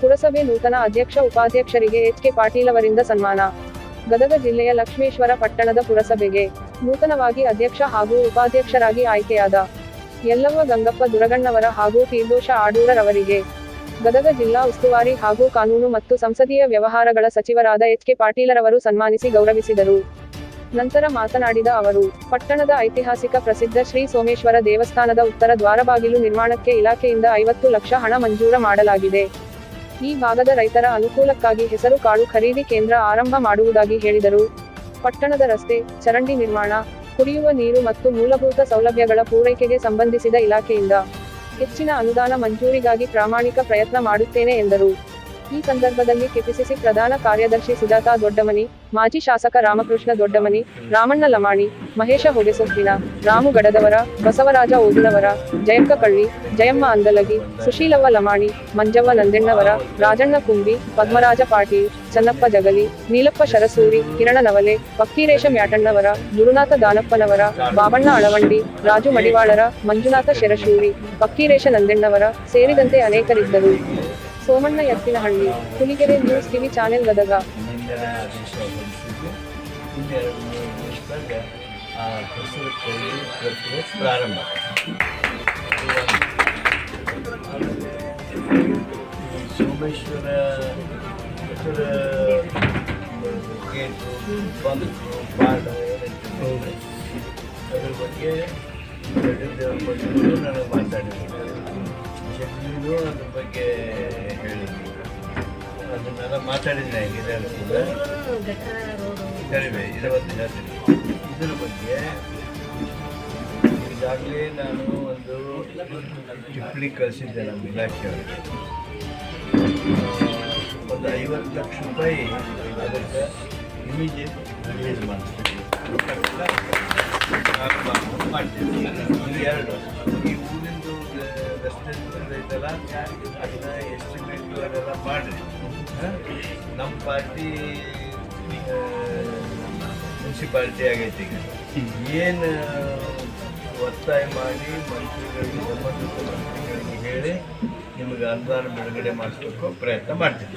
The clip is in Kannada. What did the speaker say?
ಪುರಸಭೆ ನೂತನ ಅಧ್ಯಕ್ಷ ಉಪಾಧ್ಯಕ್ಷರಿಗೆ ಎಚ್ ಕೆ ಪಾಟೀಲ್ ಅವರಿಂದ ಸನ್ಮಾನ. ಗದಗ ಜಿಲ್ಲೆಯ ಲಕ್ಷ್ಮೇಶ್ವರ ಪಟ್ಟಣದ ಪುರಸಭೆಗೆ ನೂತನವಾಗಿ ಅಧ್ಯಕ್ಷ ಹಾಗೂ ಉಪಾಧ್ಯಕ್ಷರಾಗಿ ಆಯ್ಕೆಯಾದ ಯಲ್ಲವ್ವ ಗಂಗಪ್ಪ ದುರಗಣ್ಣವರ ಹಾಗೂ ತೀರ್ದೋಷ ಆಡೂರರವರಿಗೆ ಗದಗ ಜಿಲ್ಲಾ ಉಸ್ತುವಾರಿ ಹಾಗೂ ಕಾನೂನು ಮತ್ತು ಸಂಸದೀಯ ವ್ಯವಹಾರಗಳ ಸಚಿವರಾದ ಎಚ್ ಕೆ ಪಾಟೀಲರವರು ಸನ್ಮಾನಿಸಿ ಗೌರವಿಸಿದರು. ನಂತರ ಮಾತನಾಡಿದ ಅವರು, ಪಟ್ಟಣದ ಐತಿಹಾಸಿಕ ಪ್ರಸಿದ್ಧ ಶ್ರೀ ಸೋಮೇಶ್ವರ ದೇವಸ್ಥಾನದ ಉತ್ತರ ದ್ವಾರಬಾಗಿಲು ನಿರ್ಮಾಣಕ್ಕೆ ಇಲಾಖೆಯಿಂದ ಐವತ್ತು ಲಕ್ಷ ಹಣ ಮಂಜೂರ ಮಾಡಲಾಗಿದೆ. ಈ ಭಾಗದ ರೈತರ ಅನುಕೂಲಕ್ಕಾಗಿ ಹೆಸರು ಕಾಳು ಖರೀದಿ ಕೇಂದ್ರ ಆರಂಭ ಮಾಡುವುದಾಗಿ ಹೇಳಿದರು. ಪಟ್ಟಣದ ರಸ್ತೆ, ಚರಂಡಿ ನಿರ್ಮಾಣ, ಕುಡಿಯುವ ನೀರು ಮತ್ತು ಮೂಲಭೂತ ಸೌಲಭ್ಯಗಳ ಪೂರೈಕೆಗೆ ಸಂಬಂಧಿಸಿದ ಇಲಾಖೆಯಿಂದ ಹೆಚ್ಚಿನ ಅನುದಾನ ಮಂಜೂರಿಗಾಗಿ ಪ್ರಾಮಾಣಿಕ ಪ್ರಯತ್ನ ಮಾಡುತ್ತೇನೆ ಎಂದರು. ಈ ಸಂದರ್ಭದಲ್ಲಿ ಕೆಪಿಸಿಸಿ ಪ್ರಧಾನ ಕಾರ್ಯದರ್ಶಿ ಸುಜಾತಾ ದೊಡ್ಡಮನಿ, ಮಾಜಿ ಶಾಸಕ ರಾಮಕೃಷ್ಣ ದೊಡ್ಡಮನಿ, ರಾಮಣ್ಣ ಲಮಾಣಿ, ಮಹೇಶ ಹೊಗೆಸೊಪ್ಪಿನ, ರಾಮು ಗಡದವರ, ಬಸವರಾಜ ಓದಿನವರ ಜಯಕ್ಕ ಕಳ್ಳಿ, ಜಯಮ್ಮ ಅಂದಲಗಿ, ಸುಶೀಲವ್ವ ಲಮಾಣಿ, ಮಂಜವ್ವ ನಂದೆಣ್ಣವರ, ರಾಜಣ್ಣ ಕುಂಬಿ, ಪದ್ಮರಾಜ ಪಾಟೀಲ್, ಚನ್ನಪ್ಪ ಜಗಲಿ, ನೀಲಪ್ಪ ಶರಸೂರಿ, ಕಿರಣ ನವಲೆ, ಪಕ್ಕೀರೇಶ ಮ್ಯಾಟಣ್ಣವರ, ಗುರುನಾಥ ದಾನಪ್ಪನವರ, ಬಾಬಣ್ಣ ಅಳವಂಡಿ, ರಾಜು ಮಡಿವಾಳರ, ಮಂಜುನಾಥ ಶೆರಶೂರಿ, ಪಕ್ಕೀರೇಶ ನಂದೆಣ್ಣವರ ಸೇರಿದಂತೆ ಅನೇಕರಿದ್ದರು. Somanna Ettinahalli Huligere news TV channel Gadag. ಪ್ರಾರಂಭ. ಸೋಮೇಶ್ವರ ಗೇಟು ಬಂದು ಪಾಠ ಅದ್ರ ಬಗ್ಗೆ ನನಗೆ ಮಾತಾಡಿದ್ರು ಅದನ್ನೆಲ್ಲ ಮಾತಾಡಿದ್ರೆ ಇದರ ಕೂಡ ಕಡಿಮೆ, ಇರುವತ್ತು ಜಾಸ್ತಿ. ಇದರ ಬಗ್ಗೆ ಈಗಾಗಲೇ ನಾನು ಒಂದು ಟಿಪ್ಪಣಿ ಕಳಿಸಿದ್ದೆ ನಮ್ಮ ಇಲಾಖೆಯವರಿಗೆ ಒಂದು ಐವತ್ತು ಲಕ್ಷ ರೂಪಾಯಿ ಅದಕ್ಕೆ ಇಮಿಡಿಯೇಟ್ ರಿಲೀಸ್ ನಾನು ಮಾಡ್ತೀನಿ ಇದು ಎರಡು ರಸ್ತೆ ಐತಲ್ಲ ಅದೆಲ್ಲ ಮಾಡಿರಿ ನಮ್ಮ ಪಾರ್ಟಿ ಮುನ್ಸಿಪಾಲ್ಟಿ ಆಗೈತಿ ಈಗ. ಏನು ಒತ್ತಾಯ ಮಾಡಿ ಮಂತ್ರಿಗಳಿಗೆ, ಸಂಬಂಧಿತ ಮಂತ್ರಿಗಳಿಗೆ ಹೇಳಿ ನಿಮಗೆ ಅನುದಾನ ಬಿಡುಗಡೆ ಮಾಡಿಸ್ಬೇಕು ಪ್ರಯತ್ನ ಮಾಡ್ತೀನಿ